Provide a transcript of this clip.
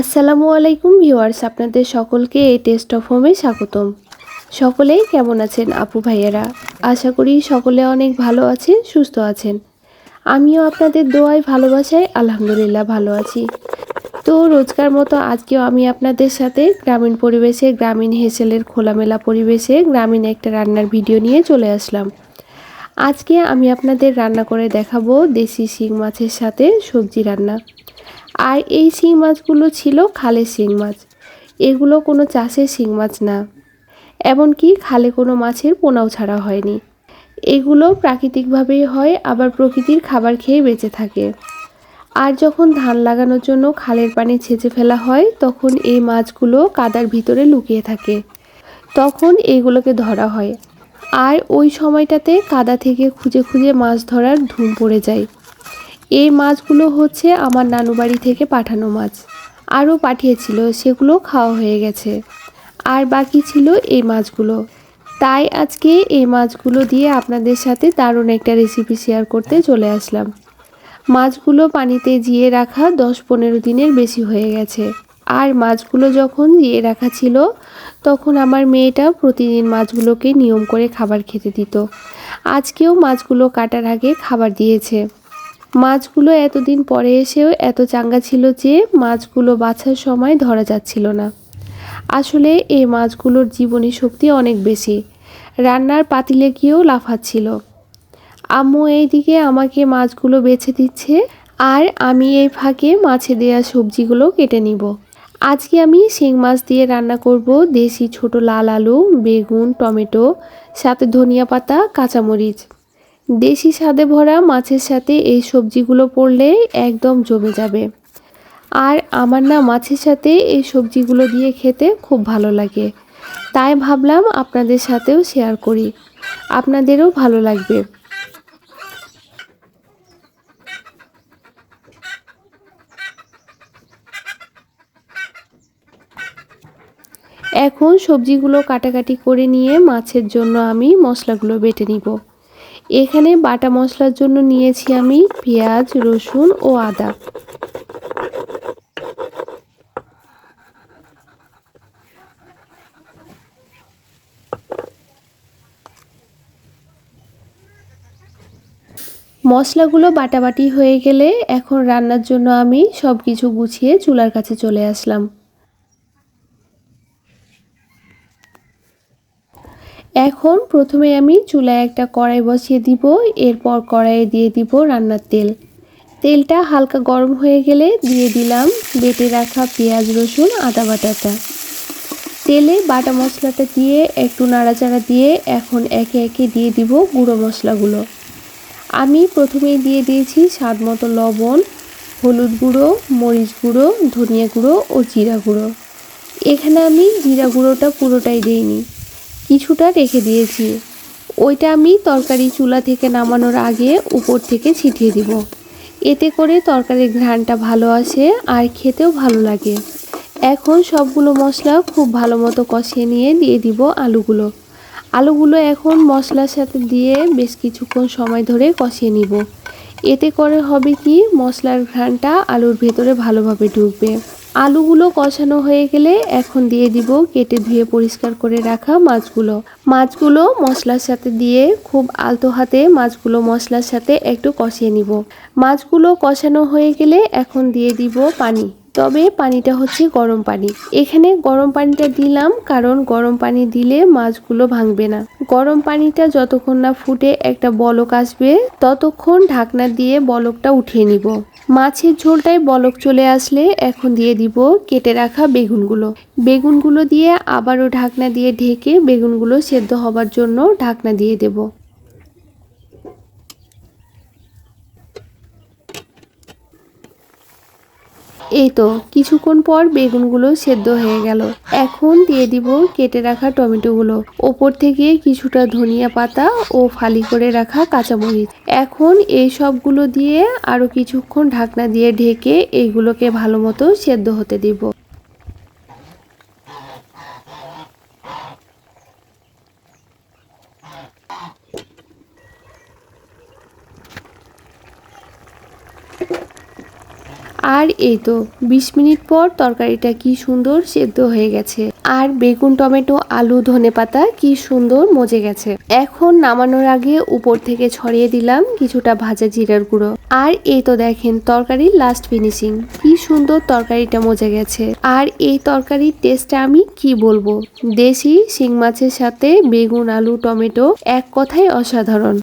আসসালামু আলাইকুম ভিউয়ার্স, আপনাদের সকলকে এই টেস্ট অফ হোমে স্বাগতম। সকলেই কেমন আছেন আপু ভাইয়েরা? আশা করি সকলে অনেক ভালো আছেন, সুস্থ আছেন। আমিও আপনাদের দোয়ায় ভালোবাসায় আলহামদুলিল্লাহ ভালো আছি। তো রোজকার মতো আজকেও আমি আপনাদের সাথে গ্রামীণ পরিবেশে, গ্রামীণ হেসেলের খোলামেলা পরিবেশে গ্রামীণ একটা রান্নার ভিডিও নিয়ে চলে আসলাম। আজকে আমি আপনাদের রান্না করে দেখাবো দেশি শিং মাছের সাথে সবজি রান্না। আর এই শিং মাছগুলো ছিল খালের শিং মাছ। এগুলো কোনো চাষের শিং মাছ না। এমনকি খালে কোনো মাছের পোনাও ছাড়া হয়নি। এগুলো প্রাকৃতিকভাবেই হয়, আবার প্রকৃতির খাবার খেয়ে বেঁচে থাকে। আর যখন ধান লাগানোর জন্য খালের পানি ছেঁচে ফেলা হয়, তখন এই মাছগুলো কাদার ভিতরে লুকিয়ে থাকে। তখন এইগুলোকে ধরা হয়। আর ওই সময়টাতে কাদা থেকে খুঁজে খুঁজে মাছ ধরার ধুম পড়ে যায়। এই মাছগুলো হচ্ছে আমার নানু বাড়ি থেকে পাঠানো মাছ। আরও পাঠিয়েছিল, সেগুলো খাওয়া হয়ে গেছে। আর বাকি ছিল এই মাছগুলো। তাই আজকে এই মাছগুলো দিয়ে আপনাদের সাথে দারুণ একটা রেসিপি শেয়ার করতে চলে আসলাম। মাছগুলো পানিতে জিয়ে রাখা দশ পনেরো দিনের বেশি হয়ে গেছে। আর মাছগুলো যখন জিয়ে রাখা ছিল, তখন আমার মেয়েটা প্রতিদিন মাছগুলোকে নিয়ম করে খাবার খেতে দিত। আজকেও মাছগুলো কাটার আগে খাবার দিয়েছে। মাছগুলো এতদিন পরে এসেও এত চাঙ্গা ছিল যে মাছগুলো বাছার সময় ধরা যাচ্ছিল না। আসলে এই মাছগুলোর জীবনী শক্তি অনেক বেশি। রান্নার পাতিলে গিয়েও লাফাচ্ছিল। আম্মু এইদিকে আমাকে মাছগুলো বেছে দিচ্ছে আর আমি এই ফাঁকে মাছে দেয়া সবজিগুলো কেটে নিব। আজকে আমি শিং মাছ দিয়ে রান্না করব দেশি ছোট লাল আলু, বেগুন, টমেটো, সাথে ধনিয়া পাতা, কাঁচামরিচ। দেশি স্বাদে ভরা মাছের সাথে এই সবজিগুলো পড়লে একদম জমে যাবে। আর আমার না মাছের সাথে এই সবজিগুলো দিয়ে খেতে খুব ভালো লাগে। তাই ভাবলাম আপনাদের সাথেও শেয়ার করি। আপনাদেরও ভালো লাগবে। এখন সবজিগুলো কাটাকাটি করে নিয়ে মাছের জন্য আমি মশলাগুলো বেটে নিব। এখানে বাটা মশলার জন্য নিয়েছি আমি পেঁয়াজ, রসুন ও আদা। মশলাগুলো বাটাবাটি হয়ে গেলে এখন রান্নার জন্য আমি সব কিছু গুছিয়ে চুলার কাছে চলে আসলাম। এখন প্রথমে আমি চুলায় একটা কড়াই বসিয়ে দিব, এরপর কড়াইয়ে দিয়ে দিব রান্নার তেল। তেলটা হালকা গরম হয়ে গেলে দিয়ে দিলাম বেটে রাখা পেঁয়াজ, রসুন, আদা বাটাটা। তেলে বাটা মশলাটা দিয়ে একটু নাড়াচাড়া দিয়ে এখন একে একে দিয়ে দিব গুঁড়ো মশলাগুলো। আমি প্রথমেই দিয়ে দিয়েছি স্বাদ মতো লবণ, হলুদ গুঁড়ো, মরিচ গুঁড়ো, ধনিয়া গুঁড়ো ও জিরা গুঁড়ো। এখানে আমি জিরা গুঁড়োটা পুরোটাই দিইনি। কিছুটা রেখে দিয়েছি। ওইটা আমি তরকারি চুলা থেকে নামানোর আগে উপর থেকে ছিটিয়ে দিব। এতে করে তরকারির ঘ্রাণটা ভালো আসে আর খেতেও ভালো লাগে। এখন সবগুলো মশলা খুব ভালো মতো কষিয়ে নিয়ে দিয়ে দিব আলুগুলো। আলুগুলো এখন মশলার সাথে দিয়ে বেশ কিছুক্ষণ সময় ধরে কষিয়ে নিব। এতে করে হবে কি, মশলার ঘ্রাণটা আলুর ভেতরে ভালোভাবে ঢুকবে। আলুগুলো কষানো হয়ে গেলে এখন দিয়ে দিব কেটে ধুয়ে পরিষ্কার করে রাখা মাছগুলো। মাছগুলো মশলার সাথে দিয়ে খুব আলতো হাতে মাছগুলো মশলার সাথে একটু কষিয়ে নিব। মাছগুলো কষানো হয়ে গেলে এখন দিয়ে দিব পানি। তবে পানিটা হচ্ছে গরম পানি। এখানে গরম পানিটা দিলাম কারণ গরম পানি দিলে মাছগুলো ভাঙবে না। গরম পানিটা যতক্ষণ না ফুটে একটা বলক আসবে, ততক্ষণ ঢাকনা দিয়ে বলকটা উঠিয়ে নিব। মাছের ঝোলটায় বলক চলে আসলে এখন দিয়ে দিব কেটে রাখা বেগুনগুলো। বেগুনগুলো দিয়ে আবারও ঢাকনা দিয়ে ঢেকে বেগুনগুলো সেদ্ধ হবার জন্য ঢাকনা দিয়ে দেব। এই তো, কিছুক্ষণ পর বেগুনগুলো সেদ্ধ হয়ে গেল। এখন দিয়ে দিব কেটে রাখা টমেটোগুলো। ওপর থেকে কিছুটা ধনিয়া পাতা ও ফালি করে রাখা কাঁচামরিচ। এখন এই সবগুলো দিয়ে আরও কিছুক্ষণ ঢাকনা দিয়ে ঢেকে এইগুলোকে ভালো মতো সেদ্ধ হতে দিব। আর এই তো, বিশ মিনিট পর তরকারিটা কি সুন্দর সেদ্ধ হয়ে গেছে। আর বেগুন, টমেটো, আলু ধনেপাতা কি সুন্দর মজে গেছে। এখন নামানোর আগে উপর থেকে ছড়িয়ে দিলাম কিছুটা ভাজা জিরার গুঁড়ো। আর এই তো দেখেন তরকারির লাস্ট ফিনিশিং কি সুন্দর তরকারিটা মজে গেছে। আর এই তরকারির টেস্টটা আমি কি বলব? দেশি শিং মাছের সাথে বেগুন, আলু, টমেটো এক কথায় অসাধারণ।